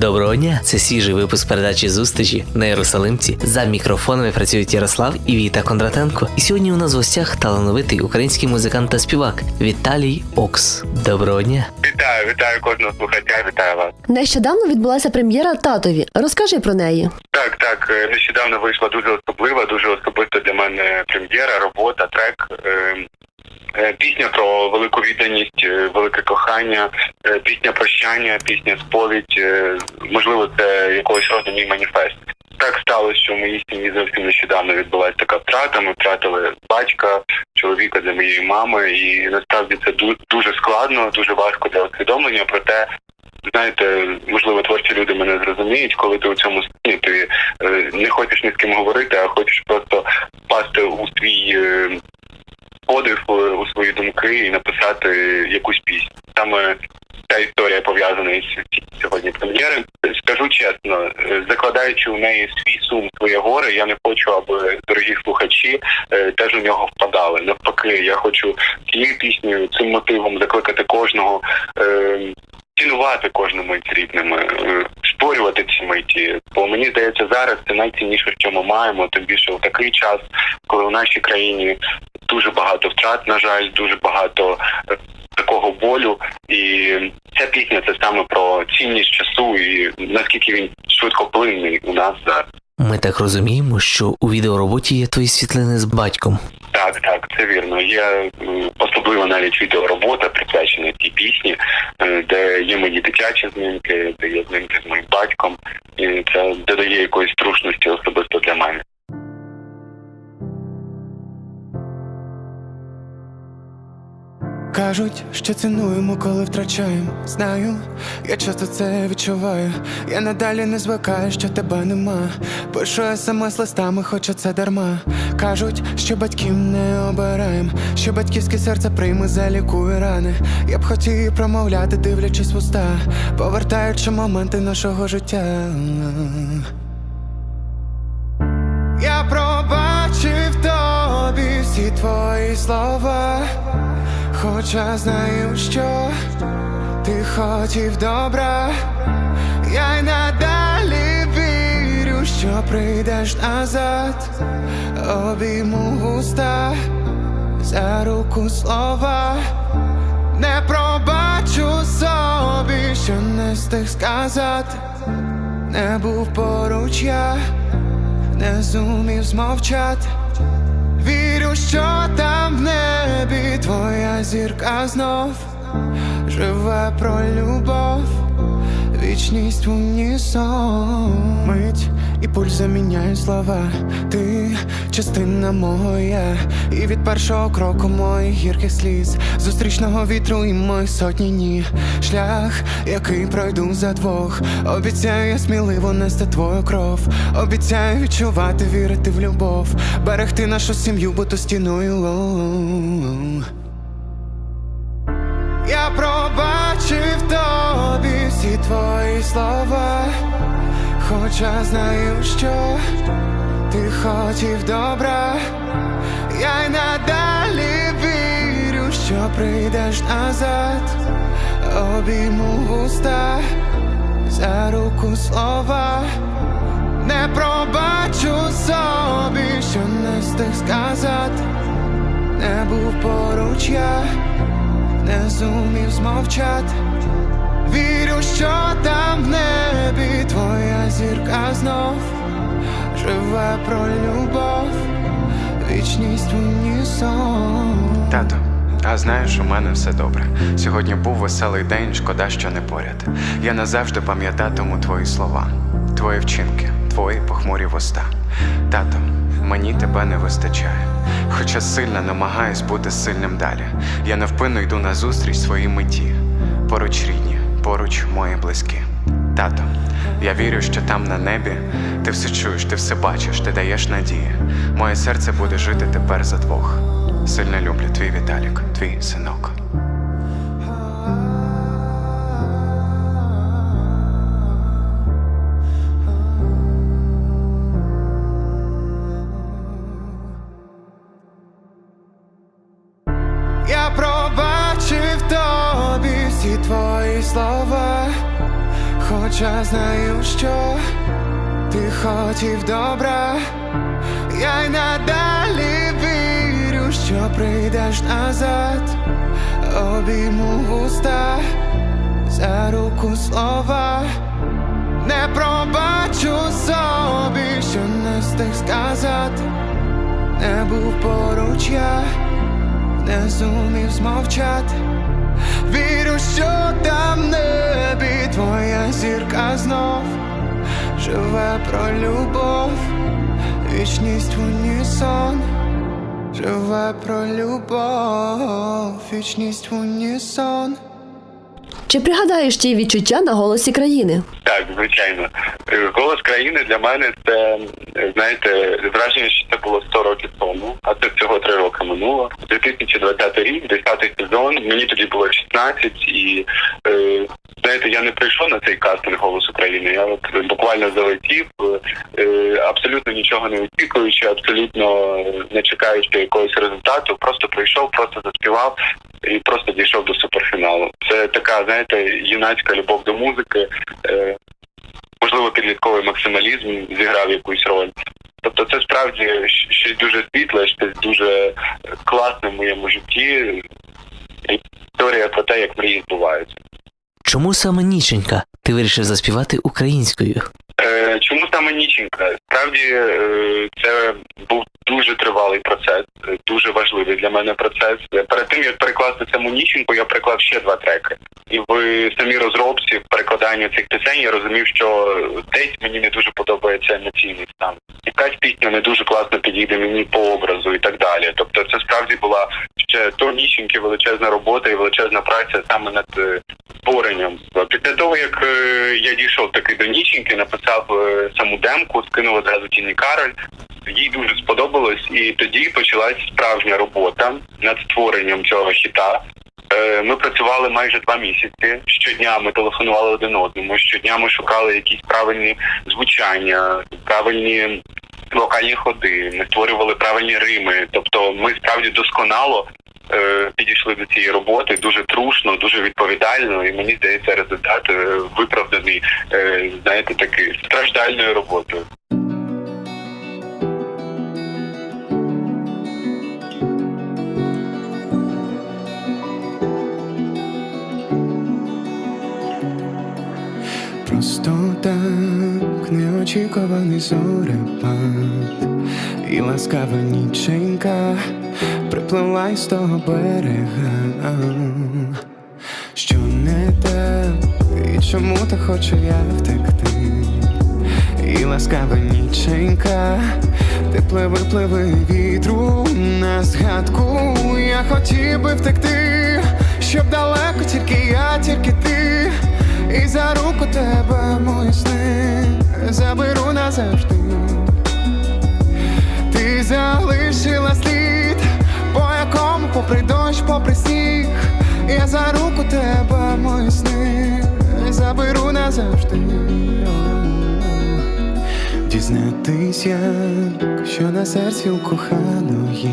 Доброго дня! Це свіжий випуск передачі зустрічі на Єрусалимці. За мікрофонами працюють Ярослав і Віта Кондратенко. І сьогодні у нас в гостях талановитий український музикант та співак Віталій Окс. Доброго дня! Вітаю, вітаю кожного слухача, вітаю вас. Нещодавно відбулася прем'єра татові. Розкажи про неї. Так, так, е, нещодавно вийшла дуже особлива, дуже особиста для мене прем'єра, робота, трек. Е, Пісня про велику відданість, е, велике кохання, е, пісня прощання, пісня сповідь. Можливо, це якогось роду мій маніфест. Так сталося, що в моїй сім'ї зовсім нещодавно відбулася така втрата. Ми втратили батька, чоловіка для моєї мами, і насправді це дуже складно, дуже важко для усвідомлення. Проте знаєте, можливо, творчі люди мене зрозуміють, коли ти у цьому стані, ти не хочеш ні з ким говорити, а хочеш просто впасти у свій подив, у свої думки і написати якусь пісню. Саме ця історія пов'язана із сьогодні прем'єри. Скажу чесно, е, закладаючи у неї свій сум, своє горе, я не хочу, аби дорогі слухачі е, теж у нього впадали. Навпаки, я хочу цією піснею, цим мотивом закликати кожного. Цінувати кожну мить рідними, е, створювати ці миті. Бо мені здається, зараз це найцінніше, що ми маємо, тим більше в такий час, коли у нашій країні дуже багато втрат, на жаль, дуже багато е, такого болю. І ця пісня це саме про цінність часу і наскільки він швидко плинний у нас зараз. Ми так розуміємо, що у відеороботі є твої світлини з батьком. Так, так, це вірно. Є особливо навіть відеоробота присвячена цій пісні, е, де є мої дитячі знімки, де є знімки з моїм батьком, і це додає якоїсь трушності особисто для мене. Кажуть, що цінуємо, коли втрачаємо. Знаю, я часто це відчуваю. Я надалі не звикаю, що тебе нема. Пишу смс листами, хоча це дарма. Кажуть, що батьків не обираєм, що батьківське серце прийме, залікує рани. Я б хотів промовляти, дивлячись в уста, повертаючи моменти нашого життя. Я пробачив тобі всі твої слова, хоча знаю, що ти хотів добра, я й надалі вірю, що прийдеш назад, обійму густа за руку слова. Не пробачу собі, що не встиг сказати, не був поруч я не зумів змовчати. Що там в небі твоя зірка знов живе про любов, вічність унісон. Мить і пульс заміняє слова. Ти частина мого я, і від першого кроку моїх гірких сліз, зустрічного вітру і моїх сотні ні. Шлях, який пройду за двох. Обіцяю сміливо нести твою кров. Обіцяю відчувати, вірити в любов, берегти нашу сім'ю, бути стіною. лов. Я пробачив тобі всі твої слова, хоча знаю, що ти хотів добра, я й надалі вірю, що прийдеш назад, обійму густа за руку слова. Не пробачу собі, що не встиг сказати, не був поруч я не зумів змовчати. Вірю, що там в небі твоя зірка знов живе про любов, вічність унісон. Тато, а знаєш, у мене все добре. Сьогодні був веселий день, шкода, що не поряд. Я назавжди пам'ятатиму твої слова, твої вчинки, твої похмурі вуста. Тато, мені тебе не вистачає. Хоча сильно намагаюсь бути сильним далі. Я невпинно йду на зустріч своїй меті. Поруч рідні, поруч мої близькі. Тато, я вірю, що там на небі ти все чуєш, ти все бачиш, ти даєш надії. Моє серце буде жити тепер за двох. Сильно люблю твій Віталік, твій синок. Слова, хоча знаю, що ти хотів добра, я й надалі вірю, що прийдеш назад, обійму вуста за руку слова. Не пробачу собі, що не встиг сказати, не був поруч я, не зумів змовчати. Що там небі твоя зірка знов живе про любов, вічність в унісон, живе про любов, вічність в унісон. Чи пригадаєш ті відчуття на голосі країни? Так, звичайно. Е, Голос країни для мене це е, знаєте враження, що це було 100 років тому, а це всього 3 роки минуло. 2020 рік, 10 сезон. Мені тоді було 16 і е, знаєте, я не прийшов на цей кастинг голос України. Я от буквально залетів, абсолютно нічого не очікуючи, абсолютно не чекаючи якогось результату. Просто прийшов, просто заспівав і просто дійшов до суперфіналу. Це така, знаєте, юнацька любов до музики. Е, можливо, підлітковий максималізм зіграв якусь роль. Тобто це справді щось дуже світле, щось дуже класне в моєму житті. Історія про те, як мрії збуваються. Чому саме Ніченька ти вирішив заспівати українською? Е, чому саме Ніченька? Справді е, це був дуже тривалий процес, е, дуже важливий для мене процес. Перед тим як перекласти саму Ніченьку, я переклав ще два треки. І в самій розробці, в перекладанні цих пісень я розумів, що десь мені не дуже подобається емоційний стан. Якась пісня не дуже класно підійде мені по образу і так далі. Тобто, це справді була ще до Ніченьки величезна робота і величезна праця саме над створенням. Після того, як е, я дійшов таки до Ніченьки, написав е, саму демку, скинув одразу Тіні Кароль. Їй дуже сподобалось, і тоді почалась справжня робота над створенням цього хіта. Е, Ми працювали майже два місяці. Щодня ми телефонували один одному. Щодня ми шукали якісь правильні звучання, правильні вокальні ходи. Ми створювали правильні рими. Тобто, ми справді досконало підійшли до цієї роботи дуже трушно, дуже відповідально, і мені здається, результат е, виправданий, е, знаєте, такий страждальною роботою. Просто так неочікуваний зорепад І ласкава ніченька приплила із того берега Що не так, і чому так хочу я втекти? І ласкава ніченька ти пливи, пливи вітру на згадку. Я хотів би втекти, щоб далеко тільки я, тільки ти. І за руку тебе мої сни заберу назавжди. Ти залишила слід, по попри дощ, попри сніг. Я за руку тебе мої сни. Заберу назавжди. Дізнатись, як що на серці у коханої.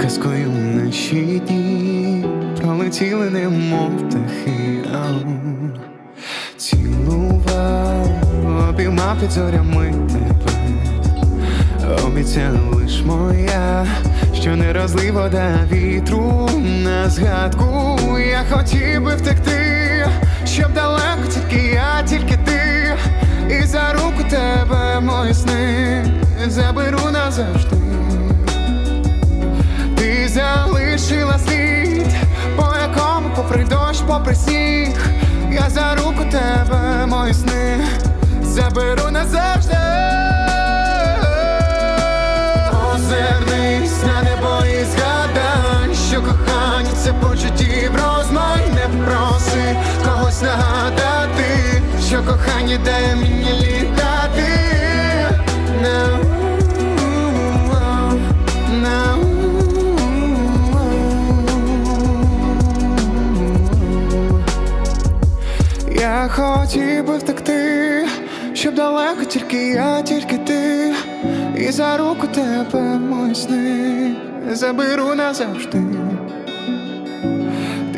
Казкою наші дні пролетіли, немов птахи. Ау. Цілував, обіймав під зорями Обіцяла лиш моя, що не розлий вода вітру на згадку. Я хотів би втекти, щоб далеко тільки я, тільки ти. І за руку тебе мої сни заберу назавжди. Ти залишила слід, по якому попри дощ, попри сніг. Я за руку тебе мої сни заберу назавжди нагадати, що кохання дає мені літати на Я хотів би втекти, щоб далеко тільки я, тільки ти, і за руку тебе мої сни заберу назавжди.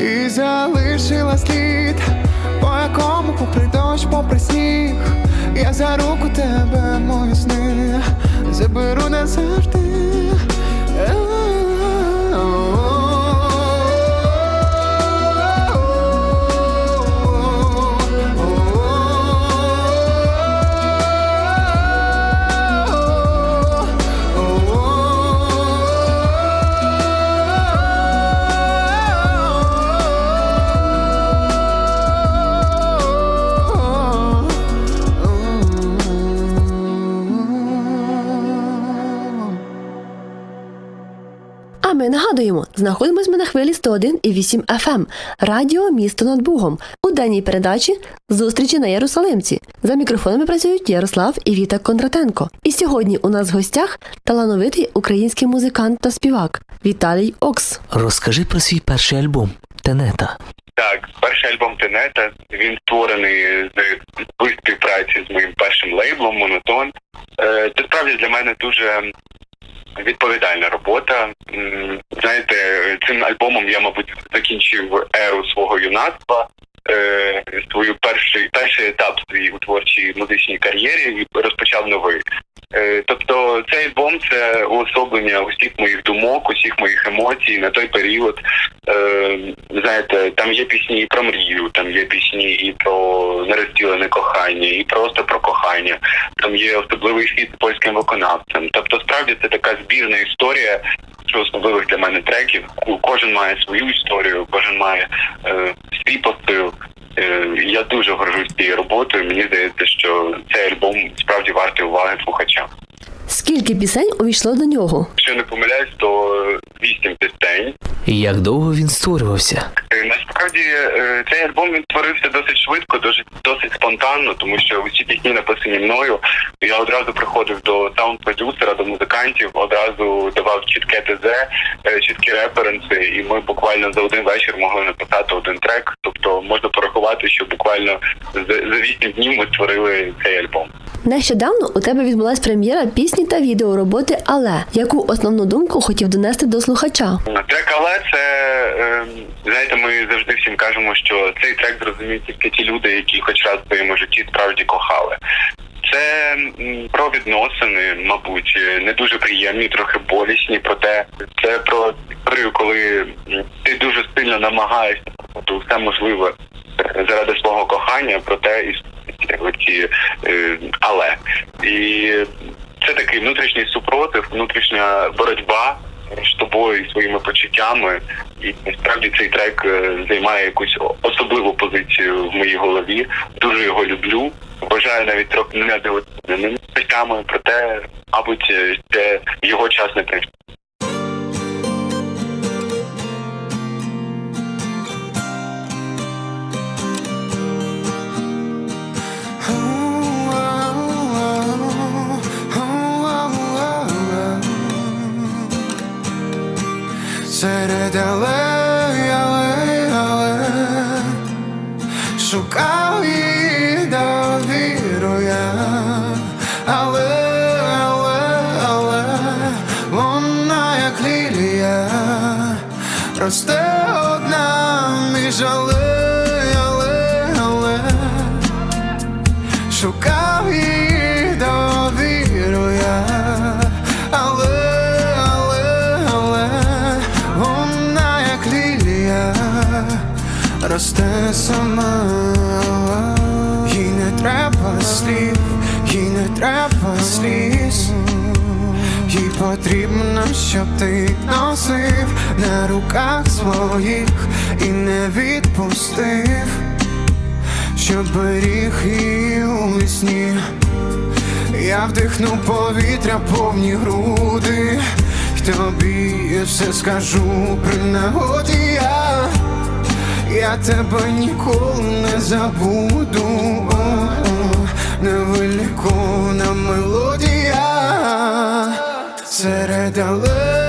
і залишила слід, по якому попри дощ, попри сніг, я за руку тебе, мої сни, заберу назавжди. Знаходимось ми на хвилі 101,8 FM, радіо місто над Бугом. У денній передачі зустрічі на Єрусалимці. За мікрофонами працюють Ярослав і Віта Кондратенко. І сьогодні у нас в гостях талановитий український музикант та співак Віталій Окс. Розкажи про свій перший альбом Тенета. Так, перший альбом Тенета він створений з співпраці з моїм першим лейблом Монотон. Це справді для мене дуже відповідальна робота. Знаєте, цим альбомом я, мабуть, закінчив еру свого юнацтва. е, Свою перший перший етап свій у творчій музичній кар'єрі і розпочав новий. Е, Тобто цей альбом це уособлення усіх моїх думок, усіх моїх емоцій на той період. Е, знаєте, там є пісні і про мрію, там є пісні і про нерозділене кохання, і просто про кохання. Там є особливий фіт з польським виконавцем. Тобто, справді це така збірна історія особливих для мене треків. Кожен має свою історію, кожен має е, свій посил. Е, я дуже горжусь цією роботою. Мені здається, що цей альбом справді вартий уваги слухача. Скільки пісень увійшло до нього? Якщо не помиляюсь, то вісім пісень. І як довго він створювався? Е, Насправді е, цей альбом він творився досить швидко, досить досить спонтанно, тому що усі пісні написані мною. Я одразу приходив до саунд-продюсера, до музикантів, одразу давав чітке ТЗ, е, чіткі референси, і ми буквально за один вечір могли написати один трек. Тобто можна порахувати, що буквально за за вісім днів ми створили цей альбом. Нещодавно у тебе відбулась прем'єра пісні та відеороботи Але яку основну думку хотів донести до слухача? Трек але це е, знаєте, ми завжди всім кажемо, що цей трек зрозуміють тільки ті люди, які хоч раз в своєму житті справді кохали. Це про відносини, мабуть, не дуже приємні, трохи болісні. Проте це про історію, коли ти дуже сильно намагаєшся все можливе е, заради свого кохання, проте і е, але і це такий внутрішній супротив, внутрішня боротьба з тобою і своїми почуттями. І насправді цей трек е, займає якусь особливу позицію в моїй голові. Дуже його люблю. Вважаю навіть трохи неадекватними речами, проте, мабуть, це його час не прийшов. Потрібно, щоб ти носив на руках своїх і не відпустив, щоб беріг її у вісні. Я вдихну повітря повні груди, й тобі все скажу при нагоді. Я, я тебе ніколи не забуду, О-о, невиліковна мелодія серед алей,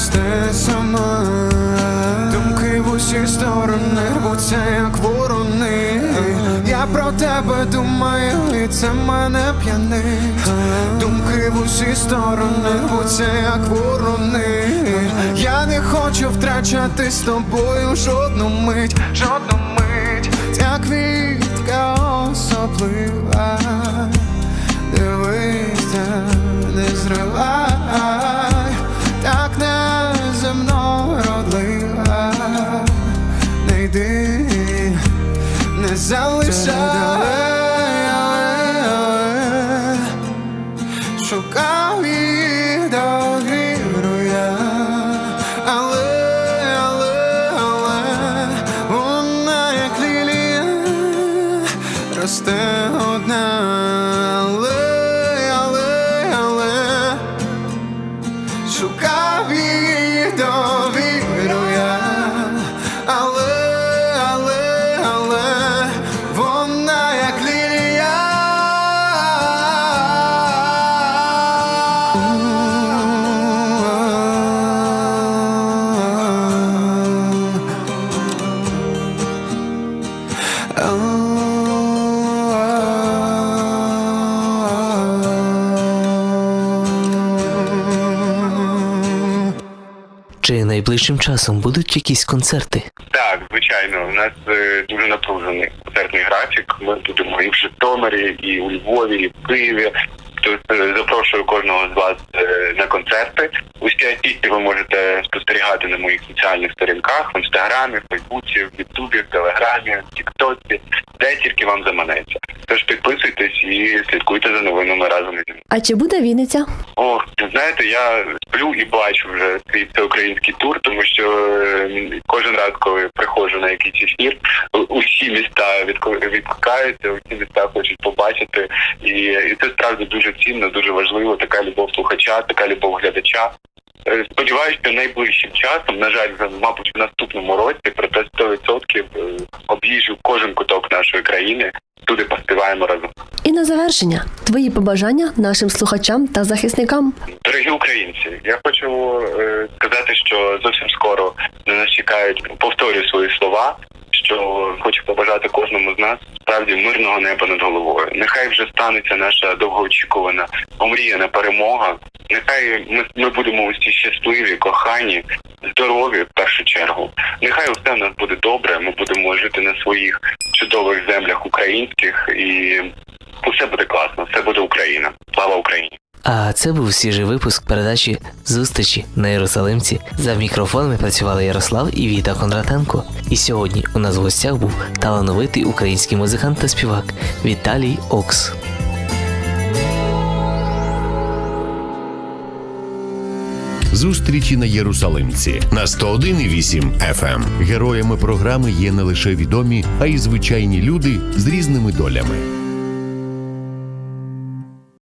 росте сама. Думки в усі сторони рвуться, як ворони. Я про тебе думаю, і це мене п'янить. Думки в усі сторони рвуться, як ворони. Я не хочу втрачати з тобою жодну мить, жодну мить. Ця квітка особлива. Дивися, не зривай, найближчим часом будуть якісь концерти? Так, звичайно, у нас е, дуже напружений концертний графік. Ми будемо і в Житомирі, і у Львові, і в Києві. Тобто е, запрошую кожного з вас е, на концерти. Усі артисти ви можете спостерігати на моїх соціальних сторінках в інстаграмі, в Фейсбуці, в Ютубі, в Телеграмі, в Тіктоці, де тільки вам заманеться. Тож підписуйтесь і слідкуйте за новинами разом із ними. А чи буде Вінниця? Ох, знаєте, я сплю і бачу вже цей всеукраїнський тур, тому що е, кожен раз, коли приходжу на якийсь ефір, усі міста відкликаються, усі міста хочуть побачити, і, і це справді дуже цінно, дуже важливо. Така любов слухача, така любов глядача. Е, Сподіваюся, що найближчим часом, на жаль, мабуть, в наступному році, проте 100% е, об'їжджу кожен куток нашої країни. Туди поспіваємо разом. І на завершення твої побажання нашим слухачам та захисникам. Дорогі українці, я хочу е, сказати, що зовсім скоро на нас чекають повторюю свої слова. Що хочу побажати кожному з нас справді мирного неба над головою. Нехай вже станеться наша довгоочікувана омріяна перемога. Нехай ми, ми будемо усі щасливі, кохані, здорові в першу чергу. Нехай усе в нас буде добре. Ми будемо жити на своїх чудових землях українських, і усе буде класно. Все буде Україна. Слава Україні! А це був свіжий випуск передачі Зустрічі на Єрусалимці. За мікрофонами працювали Ярослав і Віта Кондратенко. І сьогодні у нас в гостях був талановитий український музикант та співак Віталій Окс. Зустрічі на Єрусалимці на 101,8 FM. Героями програми є не лише відомі, а й звичайні люди з різними долями.